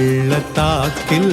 பள்ளத்தாக்கில்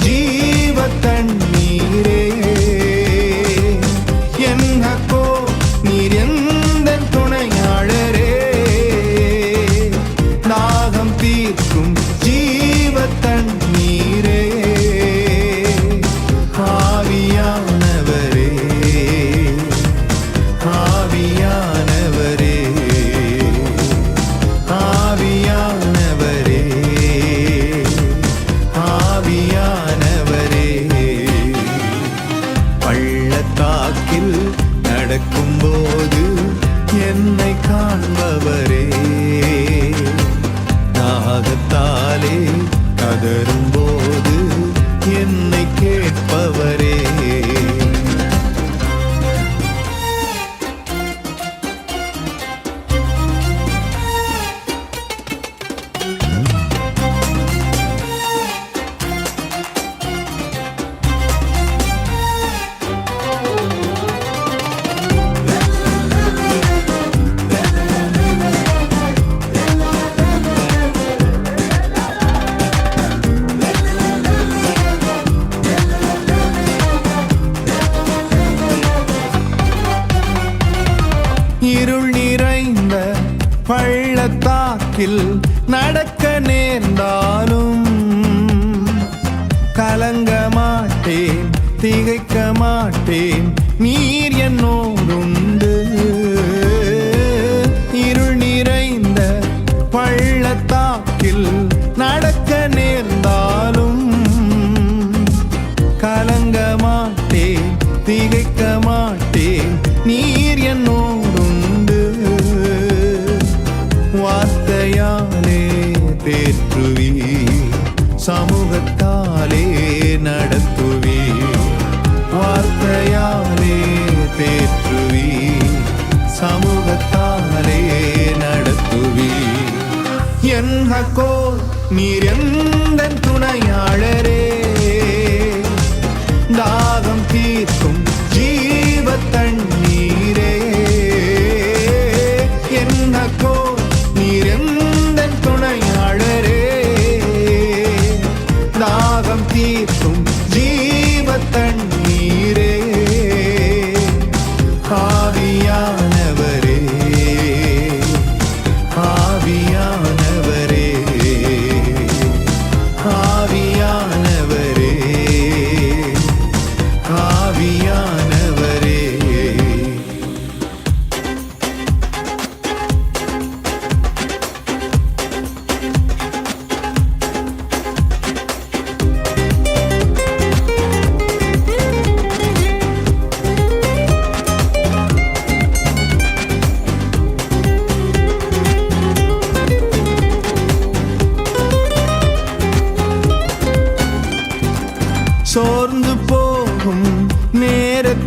Jesus. da பள்ளத்தாக்கில் நடக்க நேர்ந்தாலும் கலங்க மாட்டேன் திகைக்க மாட்டேன். நீர் என்னோடுண்டு. சமூகத்தாலே நடத்துவி வார்த்தையாலே தேற்றுவி சமூகத்தாலே நடத்துவி என் ஹக்கோ நீர் எந்த துணையாளரே?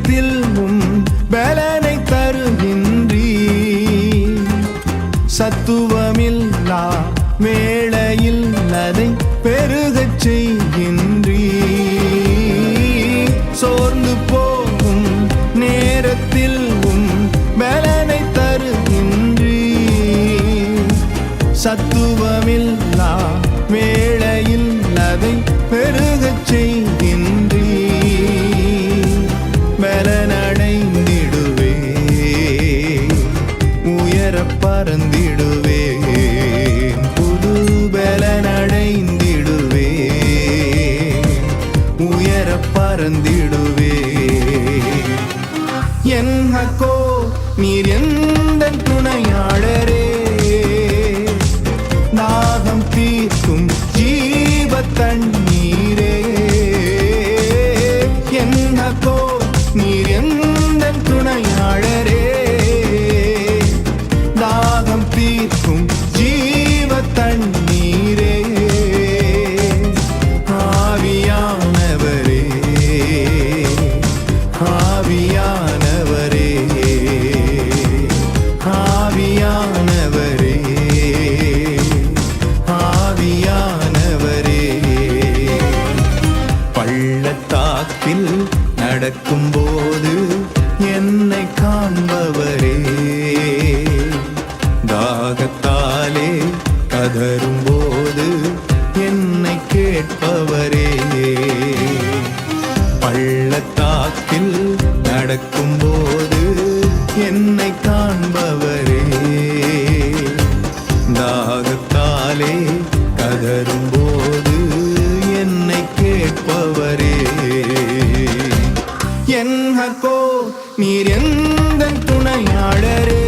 Bill. பள்ளத்தாக்கில் நடக்கும்போது என்னை காண்பவரே. தாகத்தாலே கதரும் போது என்னை கேட்பவரே. என் ஹக்கோ நீர் எந்த துணையாளரே?